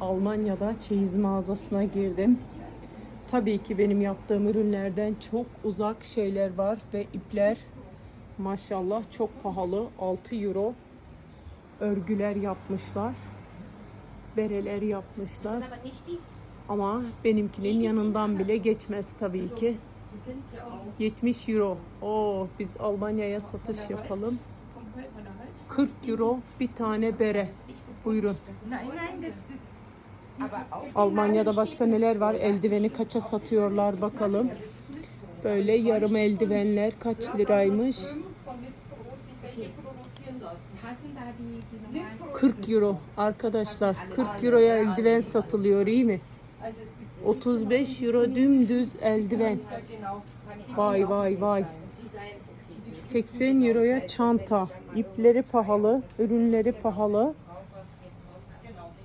Almanya'da çeyiz mağazasına girdim. Tabii ki benim yaptığım ürünlerden çok uzak şeyler var ve ipler maşallah çok pahalı. 6 euro örgüler yapmışlar. Bereler yapmışlar. Ama benimkinin yanından bile geçmez tabii ki. Die sind vom, 70 euro. Oo, biz Almanya'ya satış yapalım. vom Hol- von der Holz. 40 euro bir tane bere. Buyurun. Almanya'da başka neler var? Eldiveni kaça satıyorlar bakalım. Böyle yarım eldivenler kaç liraymış? passen da die, die normalen. 40 euro arkadaşlar. 40 euroya eldiven satılıyor iyi mi? 35 euro dümdüz eldiven. Vay vay vay. Die seien okay. 80 euroya çanta. İpleri pahalı, ürünleri pahalı.